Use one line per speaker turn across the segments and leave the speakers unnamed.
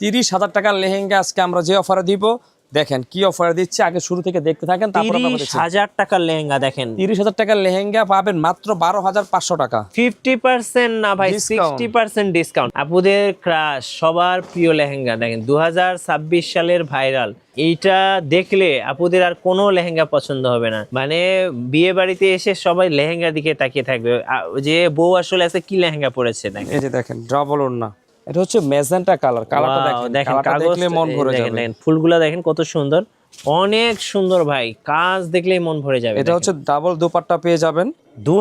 তিরিশ হাজার টাকার লেহেঙ্গা আজকে আমরা যে অফারে দিব দেখেন কি অফার দিচ্ছে আগে শুরু থেকে দেখতে থাকেন
তিরিশ হাজার টাকার লেহেঙ্গা দেখেন।
তিরিশ হাজার টাকার লেহেঙ্গা পাবেন মাত্র বারো হাজার পাঁচশো টাকা।
ফিফটি পার্সেন্ট না ভাই
Discount.
সিক্সটি পার্সেন্ট ডিসকাউন্ট আপুদের ক্রাশ সবার প্রিয় লেহেঙ্গা দেখেন দু হাজার ছাব্বিশ সালের ভাইরাল এইটা দেখলে আপুদের আর কোনো লেহেঙ্গা পছন্দ হবে না। মানে বিয়ে বাড়িতে এসে সবাই লেহেঙ্গার দিকে তাকিয়ে থাকবে। যে বউ আসলে আছে কি লেহেঙ্গা পরেছে দেখেন।
এই যে দেখেন ডবল ওড়না। এটা হচ্ছে মেজেন্টা কালার কালারটা দেখেন
দেখেন
মন ভরে যাবে।
ফুলগুলা দেখেন কত সুন্দর। অনেক সুন্দর ভাই কাজ দেখলেই মন ভরে যাবে
এটা হচ্ছে ডাবল দুপাট্টা পেয়ে যাবেন।
দু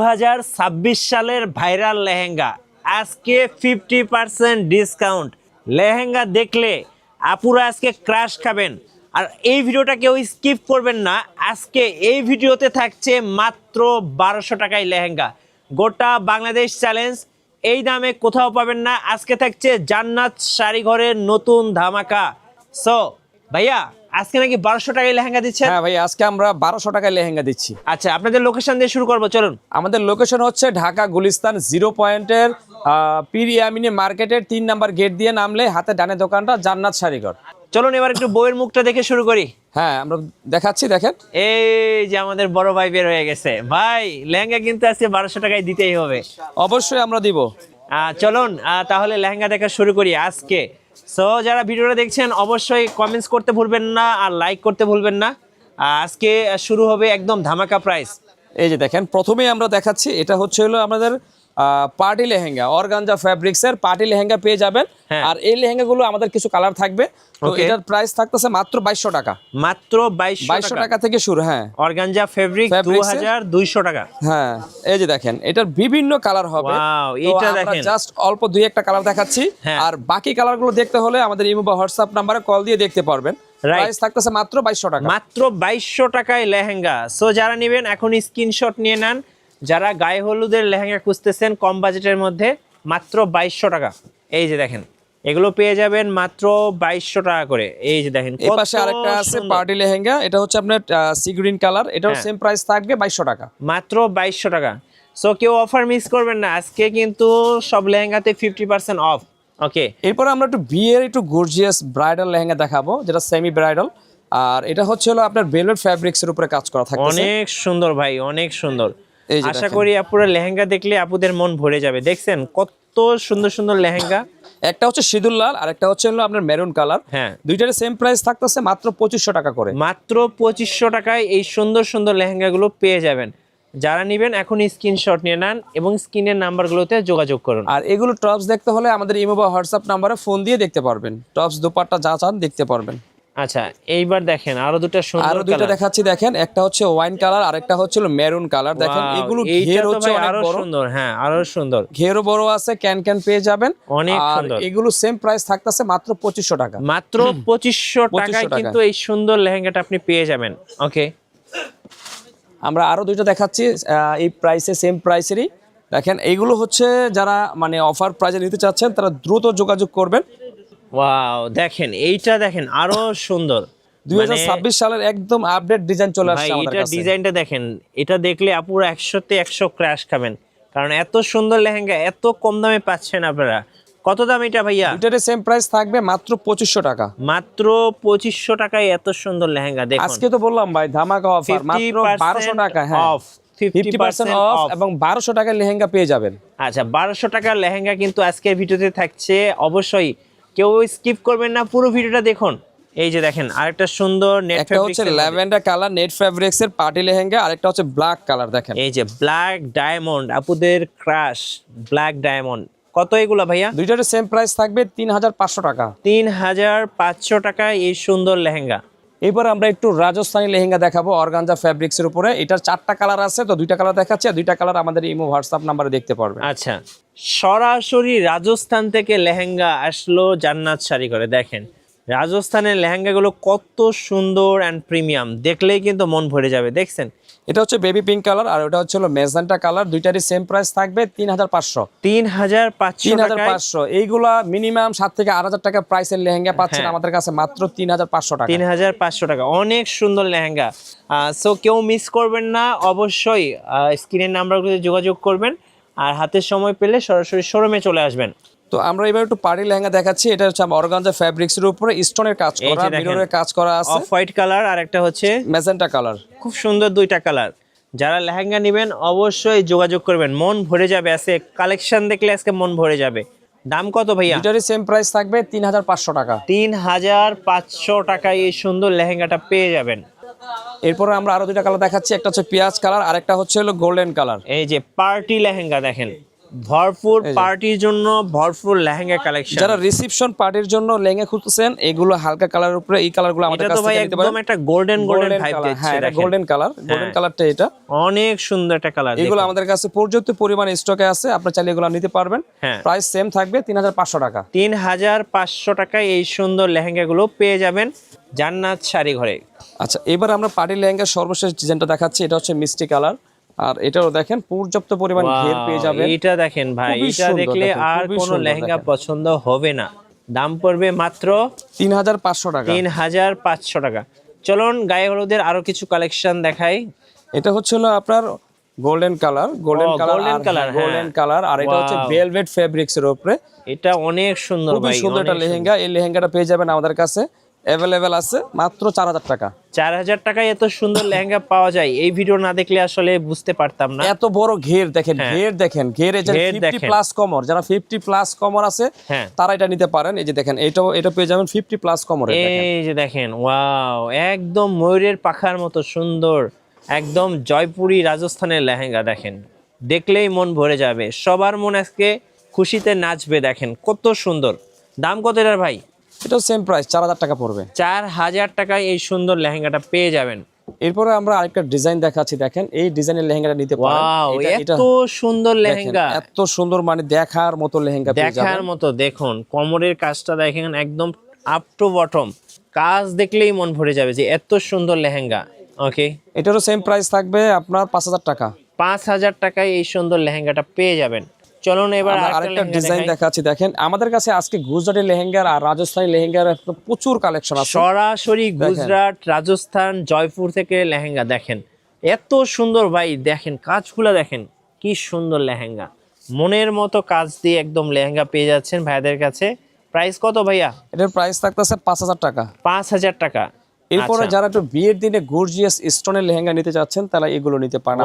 সালের ভাইরাল লেহেঙ্গা আজকে ফিফটি পার্সেন্ট ডিসকাউন্ট লেহেঙ্গা দেখলে আপুরা আজকে ক্রাশ খাবেন। আর এই ভিডিওটা কেউ স্কিপ করবেন না আজকে এই ভিডিওতে থাকছে মাত্র বারোশো টাকায় লেহেঙ্গা। গোটা বাংলাদেশ চ্যালেঞ্জ এই দামে কোথাও পাবেন না। আজকে থাকছে জান্নাত শাড়িঘরের নতুন ধামাকা। সো ভাইয়া আজকে নাকি বারোশো টাকায় লেহেঙ্গা দিচ্ছে
হ্যাঁ ভাই আজকে আমরা বারোশো টাকায় লেহেঙ্গা দিচ্ছি।
আচ্ছা আপনাদের লোকেশন দিয়ে শুরু করব চলুন।
আমাদের লোকেশন হচ্ছে ঢাকা গুলিস্তান জিরো পয়েন্টের পিরিয়ামিনি মার্কেটের তিন নাম্বার গেট দিয়ে নামলে হাতে ডানে দোকানটা জান্নাত শাড়িঘর।
চলুন এবার একটু বইয়ের মুখটা দেখে শুরু করি।
হ্যাঁ আমরা দেখাচ্ছি দেখেন।
এই যে আমাদের বড় ভাই বের হয়ে গেছে। ভাই লেহেঙ্গা কিন্তু আজকে বারোশো টাকায় দিতেই হবে।
অবশ্যই আমরা দিব।
চলুন তাহলে লেহেঙ্গা দেখা শুরু করি আজকে। সো যারা ভিডিওটা দেখছেন অবশ্যই কমেন্টস করতে ভুলবেন না আর লাইক করতে ভুলবেন না। আজকে শুরু হবে একদম ধামাকা প্রাইস
এই যে দেখেন প্রথমেই আমরা দেখাচ্ছি এটা হচ্ছে হলো আমাদের পার্টি লেহেঙ্গা অর্গানজা ফ্যাব্রিক্স এর পার্টি লেহেঙ্গা পেয়ে যাবেন।
হ্যাঁ।
আর এই লেহেঙ্গাগুলো আমাদের কিছু কালার থাকবে। তো. এটার প্রাইস থাকতেছে মাত্র বাইশশো টাকা।
মাত্র বাইশশো
বাইশশো টাকা। থেকে শুরু হ্যাঁ।
অর্গানজা ফেব্রিক দু
Fabrics এর?
হাজার দুইশো টাকা।
হ্যাঁ এই যে দেখেন এটার বিভিন্ন কালার হবে।
Wow, এইটা দেখেন।
জাস্ট অল্প দুই একটা কালার দেখাচ্ছি।
হ্যাঁ।
আর বাকি কালারগুলো দেখতে হলে আমাদের ইমো বা হোয়াটসঅ্যাপ নাম্বারে কল দিয়ে দেখতে পারবেন। প্রাইস থাকতেছে মাত্র বাইশশো টাকা।
মাত্র বাইশশো টাকায় লেহেঙ্গা। সো যারা নেবেন এখন স্ক্রিনশট নিয়ে নেন। যারা গায়ে হলুদের লেহেঙ্গা খুঁজতেছেন কম বাজেটের মধ্যে মাত্র বাইশশো টাকা। এই যে দেখেন এগুলো পেয়ে যাবেন মাত্র বাইশশো টাকা করে। এই যে দেখেন
এই পাশে আরেকটা আছে পার্টি লেহেঙ্গা এটা হচ্ছে আপনার সি গ্রিন কালার এটাও
হ্যাঁ।
সেম প্রাইস থাকবে বাইশশো টাকা।
মাত্র বাইশশো টাকা। সো কেউ অফার মিস করবেন না। আজকে কিন্তু সব লেহেঙ্গাতে ফিফটি পার্সেন্ট অফ ওকে
এরপর আমরা একটু বিয়ের একটু গর্জিয়াস ব্রাইডাল লেহেঙ্গা দেখাবো যেটা সেমি ব্রাইডাল আর এটা হচ্ছে হলো আপনার ভেলভেট ফ্যাব্রিক্স এর উপরে কাজ করা থাকে
অনেক সুন্দর ভাই অনেক সুন্দর। আশা করি আপুরা লেহেঙ্গা দেখলে আপুদের মন ভরে যাবে। দেখছেন কত সুন্দর সুন্দর লেহেঙ্গা।
একটা হচ্ছে সিঁদুর লাল আর একটা হচ্ছে আপনার মেরুন কালার।
হ্যাঁ।
দুইটার সেম প্রাইস থাকতেছে মাত্র পঁচিশশো টাকা করে।
মাত্র পঁচিশশো টাকায় এই সুন্দর সুন্দর লেহেঙ্গাগুলো পেয়ে যাবেন। যারা নেবেন এখন স্ক্রিনশট নিয়ে নেন এবং স্ক্রিনের নাম্বারগুলোতে যোগাযোগ করুন।
আর এগুলো টপস দেখতে হলে আমাদের ইমো বা হোয়াটসঅ্যাপ নাম্বারে ফোন দিয়ে দেখতে পারবেন। টপস দুপাট্টা যা চান দেখতে পারবেন।
আচ্ছা এইবার দেখেন আরও দুটো সুন্দর
আরও দুইটা দেখাচ্ছি দেখেন। একটা হচ্ছে ওয়াইন কালার আর একটা হচ্ছে মেরুন কালার দেখেন এগুলো ঘের হচ্ছে অনেক বড়।
সুন্দর হ্যাঁ আরও সুন্দর।
ঘেরও বড় আছে ক্যান ক্যান পেয়ে যাবেন।
অনেক সুন্দর।
এগুলো সেম প্রাইস থাকতেছে মাত্র পঁচিশশো টাকা।
মাত্র পঁচিশশো
2500
টাকায় কিন্তু এই সুন্দর লেহেঙ্গাটা আপনি পেয়ে যাবেন। ওকে
আমরা আরও দুইটা দেখাচ্ছি এই প্রাইসে সেম প্রাইসেরই দেখেন এইগুলো হচ্ছে যারা মানে অফার প্রাইসে নিতে চাচ্ছেন তারা দ্রুত যোগাযোগ করবেন।
ওয়াও দেখেন এইটা দেখেন আরও সুন্দর।
দুই হাজার ছাব্বিশ সালের একদম আপডেট ডিজাইন চলে আসছে আমাদের
এটা ডিজাইনটা দেখেন এটা দেখলে আপুরা একশোতে একশো ক্র্যাশ খাবেন। কারণ এত সুন্দর লেহেঙ্গা এত কম দামে পাচ্ছেন আপনারা। কত দাম এটা ভাইয়া?
দুইটার সেম প্রাইস থাকবে মাত্র পঁচিশশো টাকা।
মাত্র পঁচিশশো টাকায় এত সুন্দর লেহেঙ্গা দেখুন।
আজকে তো বললাম ভাই ধামাকা অফার মাত্র বারোশো টাকা হ্যাঁ।
অফ
ফিফটি পার্সেন্ট অফ এবং বারোশো টাকার লেহেঙ্গা পেয়ে যাবেন।
আচ্ছা বারোশো টাকার লেহেঙ্গা কিন্তু আজকের ভিডিওতে থাকছে। অবশ্যই কেউ স্কিপ করবেন না পুরো ভিডিওটা দেখুন। এই যে দেখেন আরেকটা সুন্দর নেট
একটা হচ্ছে ল্যাভেন্ডার কালার নেট ফ্যাব্রিক্স এর পার্টি লেহেঙ্গা আরেকটা হচ্ছে ব্ল্যাক কালার দেখেন।
এই যে ব্ল্যাক ডায়মন্ড আপুদের ক্রাশ ব্ল্যাক ডায়মন্ড কত এগুলো ভাইয়া?
দুইটার সেম প্রাইস থাকবে তিন হাজার পাঁচশো টাকা।
তিন হাজার পাঁচশো টাকায় এই সুন্দর লেহেঙ্গা।
এরপর আমরা একটু রাজস্থানী লেহেঙ্গা দেখাবো, অর্গানজা ফ্যাব্রিক্সের উপরে। এটার চারটা কালার আছে, তো দুইটা কালার দেখাচ্ছে দুইটা কালার আমাদের ইমো হোয়াটসঅ্যাপ নাম্বারে দেখতে পারবে
আচ্ছা সরাসরি রাজস্থান থেকে লেহেঙ্গা আসলো জান্নাত শাড়ি করে, দেখেন। রাজস্থানের লেহেঙ্গাগুলো কত সুন্দর অ্যান্ড প্রিমিয়াম দেখলেই কিন্তু মন ভরে যাবে দেখছেন?
এটা হচ্ছে বেবি পিঙ্ক কালার আর ওটা হচ্ছে মেজেন্টা কালার দুইটারই সেম প্রাইস থাকবে তিন হাজার পাঁচশো।
তিন হাজার পাঁচশো
তিন হাজার পাঁচশো। এইগুলা মিনিমাম সাত থেকে আট হাজার টাকা প্রাইসের লেহেঙ্গা পাচ্ছেন
হ্যাঁ।
আমাদের কাছে মাত্র তিন হাজার পাঁচশো টাকা।
তিন হাজার পাঁচশো টাকা অনেক সুন্দর লেহেঙ্গা। সো কেউ মিস করবেন না অবশ্যই স্ক্রিনের নাম্বারগুলোতে যোগাযোগ করবেন আর হাতের সময় পেলে সরাসরি শোরুমে চলে আসবেন।
তো আমরা এবার একটু পার্টি লেহেঙ্গা দেখাচ্ছি। এটা হচ্ছে অর্গানজা ফ্যাব্রিক্স এর উপরে স্টোনের কাজ করা মিররের কাজ করা আছে।
অফ হোয়াইট কালার আর একটা হচ্ছে
ম্যাজেন্টা কালার।
খুব সুন্দর দুইটা কালার। যারা লেহেঙ্গা নেবেন অবশ্যই যোগাযোগ করবেন। মন ভরে যাবে আজকে। কালেকশন দেখলে আজকে মন ভরে যাবে। দাম কত ভাইয়া?
দুটারই সেম প্রাইস থাকবে তিন হাজার পাঁচশো টাকা।
তিন হাজার পাঁচশো টাকায় এই সুন্দর লেহেঙ্গাটা পেয়ে যাবেন।
এরপরে আমরা আরও দুইটা কালার দেখাচ্ছি। একটা হচ্ছে পেঁয়াজ কালার আর একটা হচ্ছে হলো গোল্ডেন কালার।
এই যে পার্টি লেহেঙ্গা দেখেন। ভরপুর পার্টির জন্য ভরপুর লেহেঙ্গা কালেকশন
যারা রিসেপশন পার্টির জন্য লেহেঙ্গা খুঁজতেছেন এগুলো হালকা কালারের উপরে এই কালারগুলো আমাদের
এটা
কাছ
তো ভাই একদম একটা গোল্ডেন গোল্ডেন ভাইব
কালার
দিচ্ছে
হ্যাঁ এটা গোল্ডেন কালার গোল্ডেন কালারটা এটা।
অনেক সুন্দর একটা কালার
এগুলো আমাদের কাছে পর্যাপ্ত পরিমাণ স্টকে আছে আপনি চাইলে এগুলো নিতে পারবেন।
হ্যাঁ।
প্রাইস সেম থাকবে তিন হাজার পাঁচশো টাকা।
তিন হাজার পাঁচশো টাকায় এই সুন্দর লেহেঙ্গাগুলো পেয়ে যাবেন জান্নাত শাড়ি ঘরে।
আচ্ছা এবার আমরা পার্টি লেহেঙ্গার সর্বশেষ ডিজাইনটা দেখাচ্ছি এটা হচ্ছে মিষ্টি কালার আর এটাও দেখেন পর্যাপ্ত পরিমাণ ঘের পেয়ে যাবেন।
এইটা দেখেন ভাই এটা দেখলে আর কোনো লেহেঙ্গা পছন্দ হবে না। দাম পড়বে মাত্র
তিন হাজার পাঁচশো টাকা।
তিন হাজার পাঁচশো টাকা। চলুন গায়ে হলুদের আরও কিছু কালেকশন দেখাই।
এটা হচ্ছে হলো আপনার golden colour golden colour
colour, হ্যাঁ।
গোল্ডেন কালার আর এটা হচ্ছে ভেলভেট ফেব্রিক্স এর উপরে।
এটা অনেক সুন্দর ভাই
সুন্দর একটা লেহেঙ্গা এই লেহেঙ্গাটা পেয়ে যাবেন আমাদের কাছে। অ্যাভেলেবেল আছে মাত্র চার হাজার টাকা।
চার হাজার টাকায় এত সুন্দর লেহেঙ্গা পাওয়া যায় এই ভিডিও না দেখলে আসলে বুঝতে পারতাম না।
এত বড় ঘের দেখেন
হ্যাঁ।
ঘের দেখেন ঘের ফিফটি প্লাস কমর যারা ফিফটি প্লাস কমর আছে
হ্যাঁ।
তারা এটা নিতে পারেন। এই যে দেখেন এটাও এটা পেয়ে যাবেন ফিফটি প্লাস কমর
এই যে দেখেন ওয়াও একদম ময়ূরের পাখার মতো সুন্দর একদম জয়পুরি রাজস্থানের লেহেঙ্গা দেখেন। দেখলেই মন ভরে যাবে। সবার মন আজকে খুশিতে নাচবে দেখেন কত সুন্দর। দাম কত এটার ভাই?
এটাও সেম প্রাইস চার হাজার টাকা পড়বে।
চার হাজার টাকায় এই সুন্দর লেহেঙ্গাটা পেয়ে যাবেন।
এরপরে আমরা আরেকটা ডিজাইন দেখাচ্ছি দেখেন। এই ডিজাইনের লেহেঙ্গাটা নিতে পারেন।
এত সুন্দর লেহেঙ্গা।
এত সুন্দর মানে দেখার মতো লেহেঙ্গা
দেখার মতো দেখুন কোমরের কাজটা দেখেন একদম আপ টু বটম কাজ দেখলেই মন ভরে যাবে যে এত সুন্দর লেহেঙ্গা ওকে
এটারও সেম প্রাইস থাকবে আপনার পাঁচ হাজার টাকা।
পাঁচ হাজার টাকায় এই সুন্দর লেহেঙ্গাটা পেয়ে যাবেন। চলুন এবার আরেকটা
ডিজাইন দেখাচ্ছি। দেখেন আমাদের কাছে আজকে গুজরাটি লেহেঙ্গার আর রাজস্থানী লেহেঙ্গার প্রচুর কালেকশন আছে।
সরাসরি গুজরাট রাজস্থান জয়পুর থেকে লেহেঙ্গা দেখেন। এত সুন্দর ভাই দেখেন কাজগুলো দেখেন কি সুন্দর লেহেঙ্গা। মনের মতো কাজ দিয়ে একদম লেহেঙ্গা পেয়ে যাচ্ছেন ভাইদের কাছে। প্রাইস কত ভাইয়া?
এটার প্রাইস থাকতেছে পাঁচ হাজার টাকা।
পাঁচ হাজার টাকা।
এরপরে
আচ্ছা।
যারা একটু বিয়ের দিনে গর্জিয়াস স্টোনের লেহেঙ্গা নিতে চাচ্ছেন তারা এগুলো নিতে পারেন।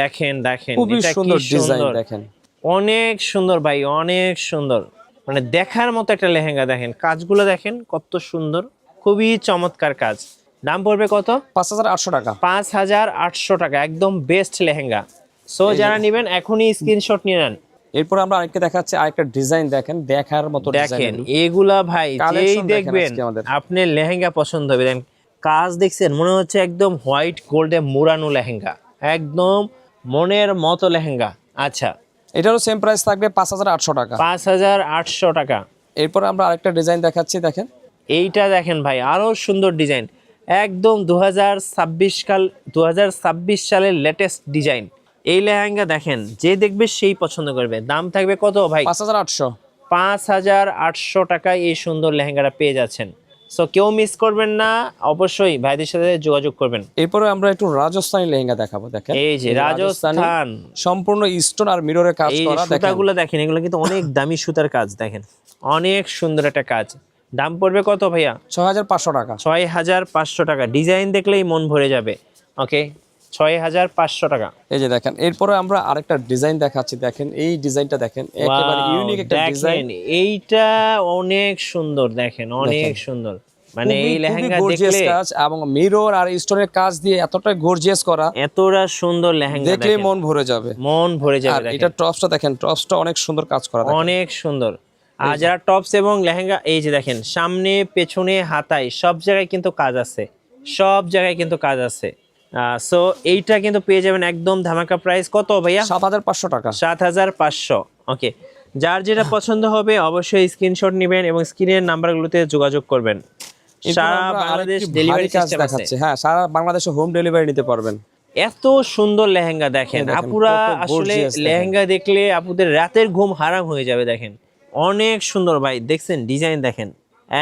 দেখেন।
দেখেন
খুবই সুন্দর ডিজাইন দেখেন।
অনেক সুন্দর ভাই অনেক সুন্দর। মানে দেখার মতো একটা লেহেঙ্গা দেখেন। কাজগুলো দেখেন কত সুন্দর খুবই চমৎকার কাজ। দাম পড়বে কত?
পাঁচ হাজার আটশো টাকা।
পাঁচ হাজার আটশো টাকা একদম বেস্ট লেহেঙ্গা। সো যারা নেবেন এখনই স্ক্রিনশট নিয়ে নেন।
এরপর আমরা আরেকটা দেখাচ্ছি আরেকটা ডিজাইন দেখেন দেখার মতো
দেখেন এগুলা। ভাই যেই দেখবেন আপনি লেহেঙ্গা পছন্দ হবে। দেখেন কাজ দেখছেন মনে হচ্ছে একদম হোয়াইট গোল্ডে মুরানো লেহেঙ্গা। একদম মনের মতো লেহেঙ্গা। আচ্ছা
এটারও সেম প্রাইস থাকবে পাঁচ হাজার আটশো টাকা।
পাঁচ হাজার আটশো টাকা।
এরপর আমরা আরেকটা ডিজাইন দেখাচ্ছি দেখেন।
এইটা দেখেন ভাই আরও সুন্দর ডিজাইন একদম দু হাজার ছাব্বিশ কাল দু হাজার ছাব্বিশ সালের লেটেস্ট ডিজাইন এই লেহেঙ্গা দেখেন যে দেখবে সেই পছন্দ করবে। দাম থাকবে কত ভাই?
পাঁচ হাজার আটশো।
পাঁচ হাজার আটশো টাকায় এই সুন্দর লেহেঙ্গাটা পেয়ে যাচ্ছেন। সো কেউ মিস করবেন না অবশ্যই ভাইদের সাথে যোগাযোগ করবেন।
এরপরে আমরা একটু রাজস্থানি লেহেঙ্গা দেখাবো দেখেন।
এই যে
রাজস্থান। সম্পূর্ণ স্টোন আর মিররের কাজ করা দেখেন।
সুতাগুলো দেখেন এগুলো কিন্তু অনেক দামি সুতার কাজ দেখেন। অনেক সুন্দর একটা কাজ। দাম পড়বে কত ভাইয়া?
ছয় হাজার পাঁচশো টাকা।
ছয় হাজার পাঁচশো টাকা। ডিজাইন দেখলেই মন ভরে যাবে। ওকে ছয় হাজার পাঁচশো টাকা।
এই যে দেখেন এরপরে আমরা আরেকটা ডিজাইন দেখাচ্ছি দেখেন এই ডিজাইনটা দেখেন একেবারে ইউনিক একটা ডিজাইন।
এইটা অনেক সুন্দর দেখেন অনেক সুন্দর। মানে এই লেহেঙ্গা দেখলে
কাজ এবং মিরর আর স্টোনের কাজ দিয়ে এতটাই গর্জিয়াস করা।
এতটা সুন্দর লেহেঙ্গা
দেখলে মন ভরে যাবে।
মন ভরে যাবে।
এটা টপসটা দেখেন টপসটা অনেক সুন্দর কাজ করা
অনেক সুন্দর। আর যারা টপস এবং লেহেঙ্গা এই যে দেখেন সামনে পেছনে হাতায় সব জায়গায় কিন্তু কাজ আছে। সব জায়গায় কিন্তু কাজ আছে। সো এইটা কিন্তু পেয়ে যাবেন একদম ধামাকা প্রাইস কত ভাইয়া?
সাত হাজার পাঁচশো টাকা।
সাত হাজার পাঁচশো। ওকে যার যেটা পছন্দ হবে অবশ্যই স্ক্রিনশট নেবেন এবং স্ক্রিনের নাম্বারগুলোতে যোগাযোগ করবেন। সারা বাংলাদেশ ডেলিভারি সিস্টেম আছে।
হ্যাঁ সারা বাংলাদেশে হোম ডেলিভারি নিতে পারবেন।
এত সুন্দর লেহেঙ্গা দেখেন। আপুরা আসলে লেহেঙ্গা দেখলে আপুদের রাতের ঘুম হারাম হয়ে যাবে দেখেন। অনেক সুন্দর ভাই দেখছেন ডিজাইন দেখেন।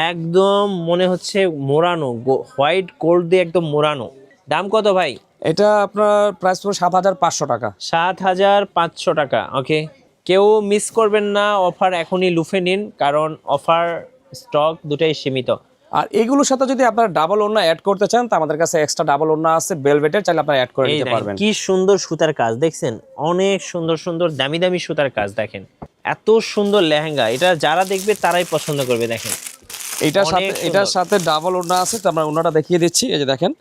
একদম মনে হচ্ছে মোড়ানো হোয়াইট গোল্ড দিয়ে একদম মোড়ানো দাম কত ভাই?
এটা আপনার প্রাইস পড়বে সাত হাজার পাঁচশো টাকা।
সাত হাজার পাঁচশো টাকা ওকে কেউ মিস করবেন না অফার এখনই লুফে নিন কারণ অফার স্টক দুটাই সীমিত।
আর এগুলোর সাথে যদি আপনারা ডাবল ওন্না অ্যাড করতে চান তো আমাদের কাছে এক্সট্রা ডাবল ওন্না আছে বেলভেটের চাইলে আপনারা অ্যাড করে নিতে পারবেন।
কি সুন্দর সুতার কাজ দেখছেন? অনেক সুন্দর সুন্দর দামি দামি সুতার কাজ দেখেন। এত সুন্দর লেহেঙ্গা এটা যারা দেখবে তারাই পছন্দ করবে দেখেন।
এটার সাথে এটার সাথে ডাবল ওন্না আছে তো আমরা ওন্নাটা দেখিয়ে দিচ্ছি এই যে দেখেন।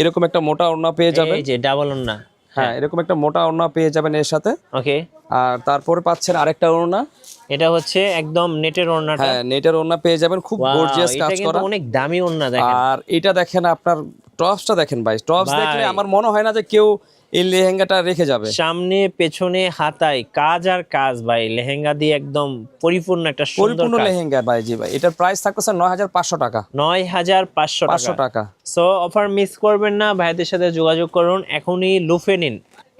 এরকম একটা মোটা ওড়না পেয়ে যাবেন।
এই যে ডাবল ওড়না।
হ্যাঁ এরকম একটা মোটা ওড়না পেয়ে যাবেন এর সাথে।
ওকে
আর তারপরে পাচ্ছেন আরেকটা ওড়না।
এটা হচ্ছে একদম নেটের ওড়নাটা।
হ্যাঁ নেটের ওড়না পেয়ে যাবেন। খুব গর্জিয়াস
এটা
কাজ
কিন্তু
করা।
অনেক দামি ওড়না দেখেন।
আর এটা দেখেন আপনার টপসটা দেখেন ভাই। টপস দেখলে আমার মনে হয় না যে কেউ এই লেহেঙ্গাটা রেখে যাবে।
সামনে পেছনে হাতায় কাজ আর কাজ ভাই। লেহেঙ্গা দিয়ে একদম পরিপূর্ণ একটা
পরিপূর্ণ লেহেঙ্গা ভাই জি ভাই। এটার প্রাইস থাকতেছে নয় হাজার পাঁচশো টাকা।
নয় হাজার পাঁচশো
পাঁচশো
টাকা। সো অফার মিস করবেন না। ভাইদের সাথে যোগাযোগ করুন। এখনই লুফে নিন।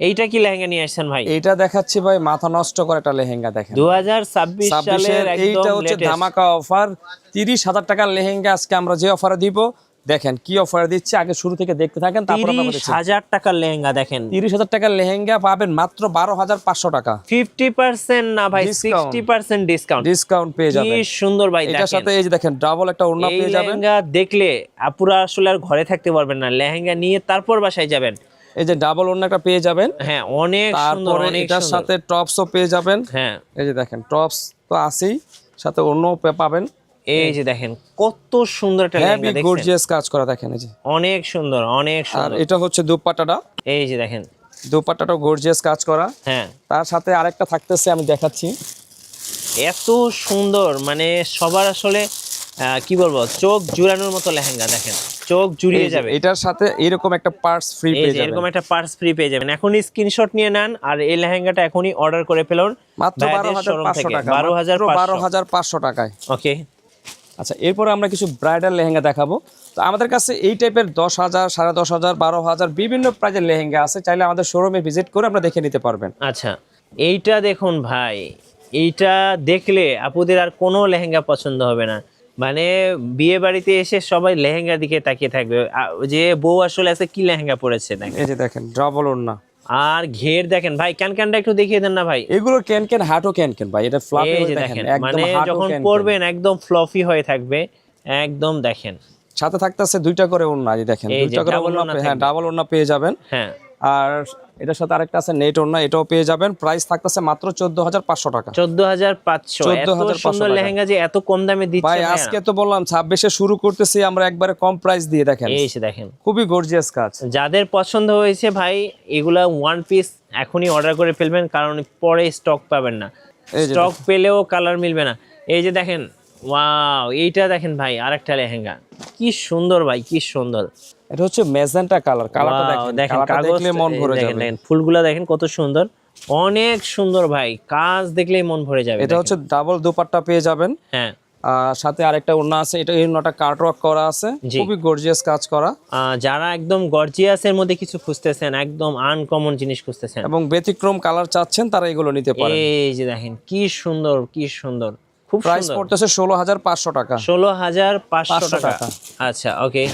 এইটা কি লেহেঙ্গা নিয়ে আসছেন ভাই?
এটা দেখাচ্ছি ভাই মাথা নষ্ট করে একটা লেহেঙ্গা দেখেন।
দু হাজার ছাব্বিশ সালের
এইটা হচ্ছে ধামাকা অফার তিরিশ হাজার টাকার লেহেঙ্গা আজকে আমরা যে অফারে দিব দেখেন কি অফার দিচ্ছে? আগে শুরু থেকে দেখতে থাকেন তারপর
তিরিশ হাজার টাকার লেহেঙ্গা দেখেন।
তিরিশ হাজার টাকার লেহেঙ্গা পাবেন মাত্র বারো হাজার পাঁচশো টাকা।
ফিফটি পার্সেন্ট না ভাই সিক্সটি পার্সেন্ট ডিসকাউন্ট
ডিসকাউন্ট পেয়ে
কি
যাবেন।
সুন্দর ভাই
এটার সাথে এই যে দেখেন ডাবল একটা ওড়না পেয়ে যাবেন।
লেহেঙ্গা দেখলে আপুরা আসলে আর ঘরে থাকতে পারবেন না। লেহেঙ্গা নিয়ে তারপর বাসায় যাবেন।
এই যে ডাবল ওড়না একটা পেয়ে যাবেন।
হ্যাঁ অনেক সুন্দর
এটার সাথে টপসও পেয়ে যাবেন।
হ্যাঁ।
এই যে দেখেন টপস তো আছেই সাথে অন্য পাবেন।
এই যে দেখেন কত সুন্দর একটা লেহেঙ্গা দেখছেন?
গর্জিয়াস কাজ করা দেখেন এই যে।
অনেক সুন্দর অনেক
আর এটা হচ্ছে দুপাট্টাটা
এই যে দেখেন।
দুপাট্টাটাও গর্জিয়াস কাজ করা।
হ্যাঁ।
তার সাথে আরেকটা থাকতেছে আমি দেখাচ্ছি।
এত সুন্দর মানে সবার আসলে কি বলব চোখ জুড়ানোর মতো লেহেঙ্গা দেখেন। চোখ জুড়িয়ে যাবে।
এটার সাথে এরকম একটা পার্টস ফ্রি পেয়ে যাবেন
এরকম একটা পার্স ফ্রি পেয়ে যাবেন। এখনই স্ক্রিনশট নিয়ে নেন আর এই লেহেঙ্গাটা এখনই অর্ডার করে ফেলুন
মাত্র বারো হাজার পাঁচশো টাকা
বারো হাজার
বারো হাজার পাঁচশো টাকায়।
ওকে
আচ্ছা এরপরে আমরা কিছু ব্রাইডাল লেহেঙ্গা দেখাবো। তো আমাদের কাছে এই টাইপের দশ হাজার সাড়ে দশ হাজার বারো হাজার বিভিন্ন প্রাইজের লেহেঙ্গা আছে চাইলে আমাদের শোরুমে ভিজিট করে আমরা দেখে নিতে পারবেন।
আচ্ছা এইটা দেখুন ভাই এইটা দেখলে আপুদের আর কোনো লেহেঙ্গা পছন্দ হবে না। মানে বিয়ে বাড়িতে এসে সবাই লেহেঙ্গার দিকে তাকিয়ে থাকবে। যে বউ আসলে আছে কি লেহেঙ্গা পরেছে দেখেন।
এই যে দেখেন ডাবল ওড়না।
আর ঘের দেখেন ভাই ক্যান ক্যানটা একটু দেখিয়ে দেন না ভাই।
এগুলো ক্যান ক্যান হাটও ক্যান ক্যান ভাই এটা ফ্লাপি
হয়ে
দেখেন
মানে যখন পরবেন একদম ফ্লফি হয়ে থাকবে একদম দেখেন।
সাথে থাকতেছে দুইটা করে ওন্না এই দেখেন দুইটা করে পে- হ্যাঁ ডাবল ওন্না পেয়ে যাবেন।
হ্যাঁ।
আর এটার সাথে আরেকটা আছে নেট ওড়না এটাও পেয়ে যাবেন। প্রাইস থাকতেছে মাত্র চোদ্দ হাজার পাঁচশো টাকা।
চোদ্দ হাজার পাঁচশো। এত
14,500
সুন্দর লেহেঙ্গা যে এত কম দামে দিচ্ছে
ভাই আজকে তো বললাম ছাব্বিশে শুরু করতেছি আমরা একবারে কম প্রাইস দিয়ে দেখেন।
এই যে দেখেন।
খুবই গর্জিয়াস কাজ।
যাদের পছন্দ হয়েছে ভাই এগুলা ওয়ান পিস এখনই অর্ডার করে ফেলবেন কারণ পরে স্টক পাবেন না। স্টক পেলেও কালার মিলবে না। এই যে দেখেন ওয়াও এইটা দেখেন ভাই আরেকটা লেহেঙ্গা। কি সুন্দর ভাই কি সুন্দর।
এটা হচ্ছে মেজেন্টা কালার কালারটা দেখেন
কাগজ
মন ভরে যাবে।
দেখেন ফুলগুলা দেখেন কত সুন্দর। অনেক সুন্দর ভাই কাজ দেখলেই মন ভরে যাবে
এটা হচ্ছে ডাবল দুপাট্টা পেয়ে যাবেন।
হ্যাঁ।
সাথে আরেকটা ওড়না আছে এটা এই ওড়নাটা কার্ট ওয়ার্ক করা আছে। খুবই গর্জিয়াস কাজ করা।
আহ, যারা একদম গর্জিয়াসের মধ্যে কিছু খুঁজতেছেন একদম আনকমন জিনিস খুঁজতেছেন।
এবং ব্যতিক্রম কালার চাচ্ছেন তারা এগুলো নিতে পারেন।
এই যে দেখেন কি সুন্দর কি সুন্দর। খুব
প্রাইস পড়তেছে ষোলো হাজার পাঁচশো টাকা।
ষোলো হাজার পাঁচশো টাকা। আচ্ছা ওকে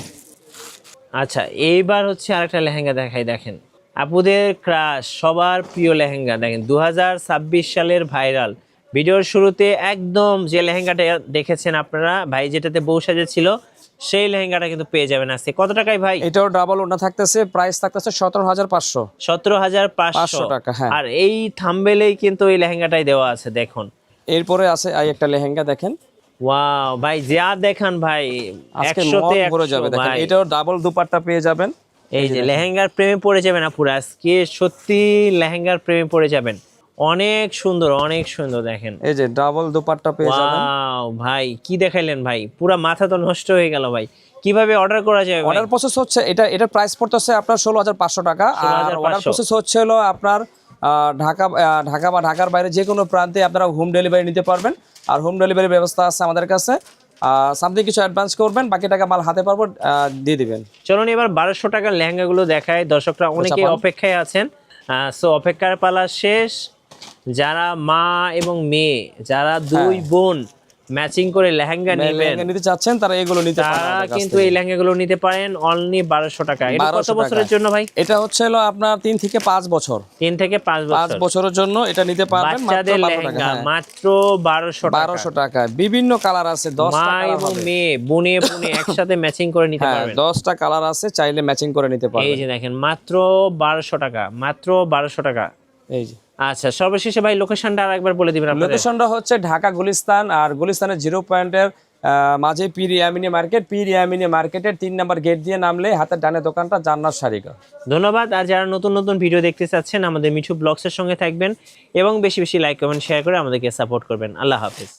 আচ্ছা এইবার হচ্ছে আরেকটা লেহেঙ্গা দেখাই দেখেন। আপুদের ক্রাশ সবার প্রিয় লেহেঙ্গা দেখেন দু হাজার ছাব্বিশ সালের ভাইরাল ভিডিওর শুরুতে একদম যে লেহেঙ্গাটা দেখেছেন আপনারা ভাই যেটাতে বউ সাজেছিল সেই লেহেঙ্গাটা কিন্তু পেয়ে যাবেন আজকে। কত টাকায় ভাই?
এটাও ডাবল ওড়না থাকতেছে প্রাইস থাকতেছে সতেরো হাজার পাঁচশো।
সতেরো হাজার পাঁচশো
টাকা, হ্যাঁ।
আর এই থাম্বেলেই কিন্তু এই লেহেঙ্গাটাই দেওয়া আছে দেখুন।
এরপরে আছে এই একটা লেহেঙ্গা দেখেন।
ওয়াও ভাই যা দেখান ভাই
আজকে মন ভরে যাবে। দেখেন এটাও ডাবল দুপাট্টা পেয়ে যাবেন।
এই যে লেহেঙ্গার প্রেমে পড়ে যাবেন আপুরা আজকে সত্যি লেহেঙ্গার প্রেমে পড়ে যাবেন। অনেক সুন্দর অনেক সুন্দর দেখেন।
এই যে ডাবল দুপাট্টা পেয়ে যাবেন।
ওয়াও ভাই কি দেখাইলেন ভাই? পুরা মাথা তো নষ্ট হয়ে গেল ভাই। কীভাবে অর্ডার করা যায়
অর্ডার প্রসেস হচ্ছে এটা এটা প্রাইস পড়তেছে আপনার ষোলো হাজার পাঁচশো টাকা। আর অর্ডার প্রসেস হচ্ছে হলো আপনার ঢাকা ঢাকা বা ঢাকার বাইরে যে কোনো প্রান্তে আপনারা হোম ডেলিভারি নিতে পারবেন। আর হোম ডেলিভারি ব্যবস্থা আছে আমাদের কাছে। সামথিং কিছু অ্যাডভান্স করবেন বাকি টাকা মাল হাতে পারব দিয়ে দিবেন।
চলুন এবার বারোশো টাকার লেহেঙ্গাগুলো দেখায় দর্শকরা
অনেকেই
অপেক্ষায় আছেন। সো অপেক্ষার পালা শেষ। যারা মা এবং মেয়ে যারা দুই
হ্যাঁ।
বোন ম্যাচিং করে লেহেঙ্গা নেবেন।
লেহেঙ্গা নিতে চাচ্ছেন তারা এগুলো নিতে পারেন
কিন্তু। এই লেহেঙ্গাগুলো নিতে পারেন অনলি বারোশো টাকা। এটা কত বছরের জন্য ভাই?
এটা হচ্ছে হলো আপনার তিন থেকে পাঁচ বছর।
তিন থেকে পাঁচ
পাঁচ
বছর
বছরের জন্য এটা নিতে পারবেন মাত্র
বাচ্চাদের
12 টাকা হ্যাঁ।
মাত্র বারোশো টাকা।
বারোশো টাকা বিভিন্ন কালার আছে দশটা
মা
কালার
এবং মেয়ে বুনে বুনে একসাথে ম্যাচিং করে নিতে
হ্যাঁ
পারবেন।
দশটা কালার আছে চাইলে ম্যাচিং করে নিতে
এই যে দেখেন মাত্র বারোশো টাকা মাত্র বারোশো টাকা।
এই যে।
আচ্ছা সর্বশেষে ভাই লোকেশনটা আরেকবার বলে দিবেন
লোকেশনটা হচ্ছে ঢাকা গুলিস্তান আর গুলিস্তানের জিরো পয়েন্টের মাঝে পীর ইয়ামিনী মার্কেট। পীর ইয়ামিনী মার্কেটের তিন নাম্বার গেট দিয়ে নামলে হাতের ডানে দোকানটা জান্নাত শাড়িকা
ধন্যবাদ আর যারা নতুন নতুন ভিডিও দেখতে চাচ্ছেন আমাদের মিঠু ব্লগসের সঙ্গে থাকবেন এবং বেশি বেশি লাইক কমেন্ট শেয়ার করে আমাদেরকে সাপোর্ট করবেন। আল্লাহ হাফেজ।